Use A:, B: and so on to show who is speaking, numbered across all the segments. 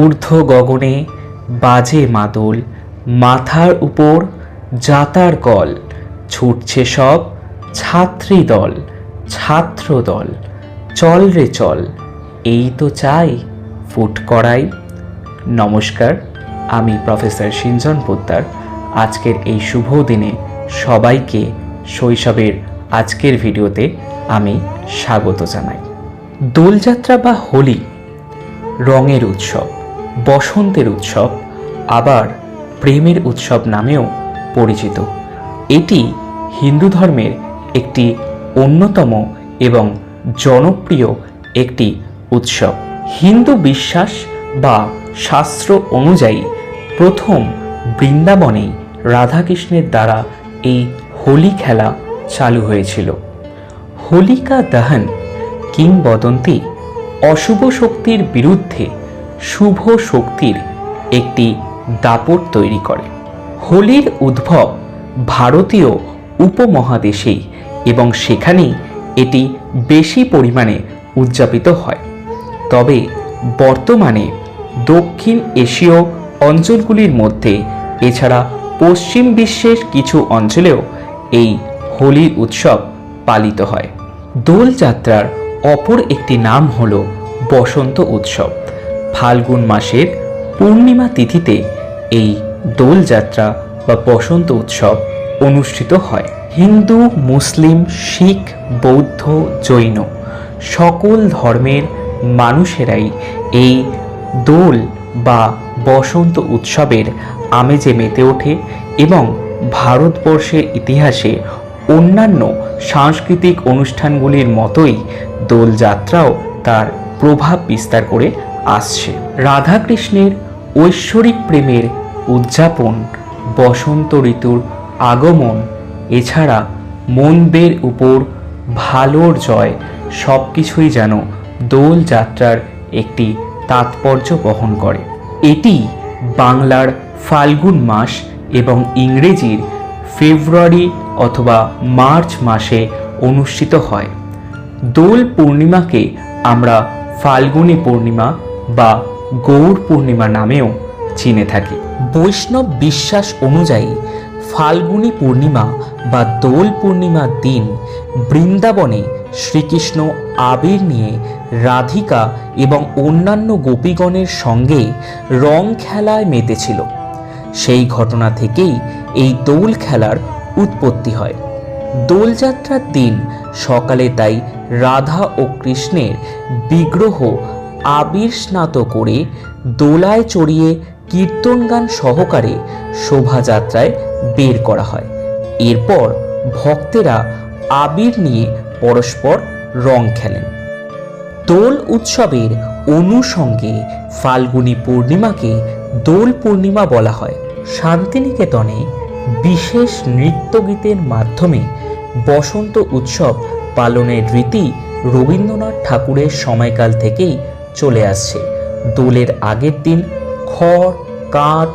A: ঊর্ধ্ব গগনে বাজে মাদল, মাথার উপর জাতার কল, ছুটছে সব ছাত্রী দল, ছাত্র দল, চল রে চল, এই তো চাই ফুট করাই নমস্কার, আমি প্রফেসর সিঞ্জন পোদ্দার। আজকের এই শুভ দিনে সবাইকে শৈশবের আজকের ভিডিওতে আমি স্বাগত জানাই। দোলযাত্রা বা হোলি, রঙের উৎসব। বসন্তের উৎসব, আবার প্রেমের উৎসব নামেও পরিচিত। এটি হিন্দু ধর্মের একটি অন্যতম এবং জনপ্রিয় একটি উৎসব। হিন্দু বিশ্বাস বা শাস্ত্র অনুযায়ী প্রথম বৃন্দাবনেই রাধাকৃষ্ণের দ্বারা এই হোলি খেলা চালু হয়েছিল। হোলিকা দহন কিংবদন্তি অশুভ শক্তির বিরুদ্ধে শুভ শক্তির একটি দাপট তৈরি করে। হোলির উদ্ভব ভারতীয় উপমহাদেশেই এবং সেখানেই এটি বেশি পরিমাণে উদযাপিত হয়। তবে বর্তমানে দক্ষিণ এশীয় অঞ্চলগুলির মধ্যে, এছাড়া পশ্চিম বিশ্বের কিছু অঞ্চলেও এই হোলি উৎসব পালিত হয়। দোলযাত্রার অপর একটি নাম হল বসন্ত উৎসব। ফাল্গুন মাসের পূর্ণিমা তিথিতে এই দোলযাত্রা বা বসন্ত উৎসব অনুষ্ঠিত হয়। হিন্দু, মুসলিম, শিখ, বৌদ্ধ, জৈন সকল ধর্মের মানুষেরাই এই দোল বা বসন্ত উৎসবের আমেজে মেতে ওঠে এবং ভারতবর্ষের ইতিহাসে অন্যান্য সাংস্কৃতিক অনুষ্ঠানগুলির মতোই দোলযাত্রাও তার প্রভাব বিস্তার করে আসছে। রাধাকৃষ্ণের ঐশ্বরিক প্রেমের উদযাপন, বসন্ত ঋতুর আগমন, এছাড়া মন্দের উপর ভালোর জয় সব কিছুই যেন দোলযাত্রার একটি তাৎপর্য বহন করে। এটি বাংলার ফাল্গুন মাস এবং ইংরেজির ফেব্রুয়ারি অথবা মার্চ মাসে অনুষ্ঠিত হয়। দোল পূর্ণিমাকে আমরা ফাল্গুনী পূর্ণিমা বা গৌর পূর্ণিমা নামেও চিনে থাকি। বৈষ্ণব বিশ্বাস অনুযায়ী ফাল্গুনী পূর্ণিমা বা দোল পূর্ণিমার দিন বৃন্দাবনে শ্রীকৃষ্ণ আবির নিয়ে রাধিকা এবং অন্যান্য গোপীগণের সঙ্গে রং খেলায় মেতেছিল। সেই ঘটনা থেকেই এই দোল খেলার উৎপত্তি হয়। দোলযাত্রার দিন সকালে তাই রাধা ও কৃষ্ণের বিগ্রহ আবির স্নাত করে দোলায় চড়িয়ে কীর্তন গান সহকারে শোভাযাত্রায় বের করা হয়। এরপর ভক্তেরা আবির নিয়ে পরস্পর রং খেলেন। দোল উৎসবের অনুষঙ্গে ফাল্গুনী পূর্ণিমাকে দোল পূর্ণিমা বলা হয়। শান্তিনিকেতনে বিশেষ নৃত্যগীতের মাধ্যমে বসন্ত উৎসব পালনের রীতি রবীন্দ্রনাথ ঠাকুরের সময়কাল থেকেই চলে আসছে। দোলের আগের দিন খড়, কাঠ,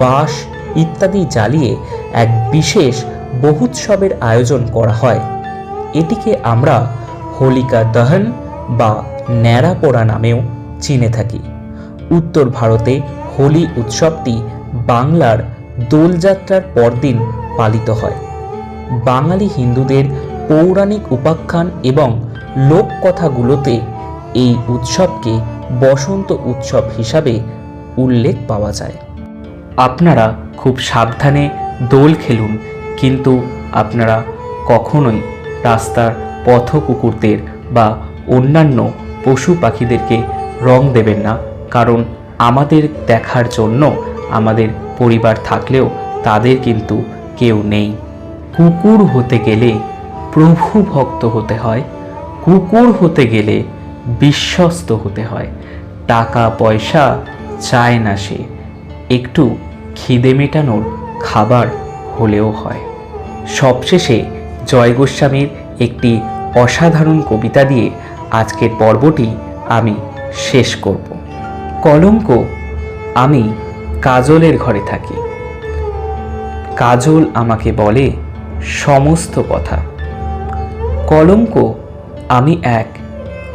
A: বাঁশ ইত্যাদি জ্বালিয়ে এক বিশেষ বহুৎসবের আয়োজন করা হয়। এটিকে আমরা হোলিকা দহন বা ন্যাড়া পোড়া নামেও চিনে থাকি। উত্তর ভারতে হোলি উৎসবটি বাংলার দোলযাত্রার পরদিন পালিত হয়। বাঙালি হিন্দুদের পৌরাণিক উপাখ্যান এবং লোককথাগুলোতে এই উৎসবকে বসন্ত উৎসব হিসাবে উল্লেখ পাওয়া যায়। আপনারা খুব সাবধানে দোল খেলুন, কিন্তু আপনারা কখনোই রাস্তার পথ কুকুরদের বা অন্যান্য পশু পাখিদেরকে রং দেবেন না, কারণ আমাদের দেখার জন্য আমাদের পরিবার থাকলেও তাদের কিন্তু কেউ নেই। কুকুর হতে গেলে প্রভু ভক্ত হতে হয়। কুকুর হতে গেলে বিশ্বস্ত হতে হয়। টাকা পয়সা চায় না সে। একটু খিদে মেটানোর খাবার হলেও হয়। সবশেষে জয় গোস্বামীর একটি অসাধারণ কবিতা দিয়ে আজকের পর্বটি আমি শেষ করব। কলঙ্ক, আমি কাজলের ঘরে থাকি। কাজল আমাকে বলে সমস্ত কথা। কলঙ্ক, আমি এক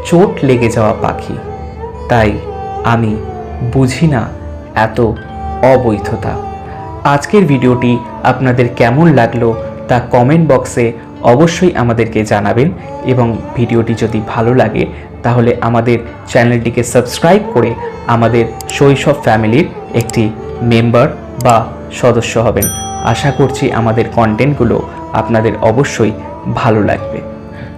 A: চোট লেগে যাওয়া পাখি। তাই আমি বুঝি না এত অবৈধতা। আজকের ভিডিওটি আপনাদের কেমন লাগল তা কমেন্ট বক্সে অবশ্যই আমাদেরকে জানাবেন এবং ভিডিওটি যদি ভালো লাগে তাহলে আমাদের চ্যানেলটিকে সাবস্ক্রাইব করে আমাদের শৈশব ফ্যামিলির একটি মেম্বার বা সদস্য হবেন। আশা করছি আমাদের কন্টেন্টগুলো আপনাদের অবশ্যই ভালো লাগবে।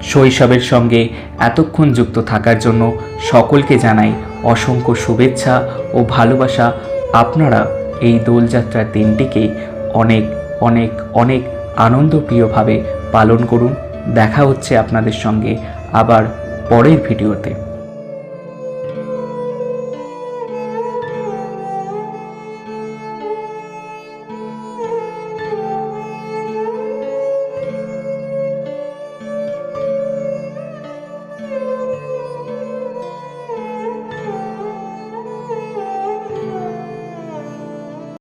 A: শৈশবের সঙ্গে এতক্ষণ যুক্ত থাকার জন্য সকলকে জানাই অসংখ্য শুভেচ্ছা ও ভালোবাসা। আপনারা এই দোলযাত্রার দিনটিকে অনেক অনেক অনেক আনন্দপ্রিয়ভাবে পালন করুন। দেখা হচ্ছে আপনাদের সঙ্গে আবার পরের ভিডিওতে।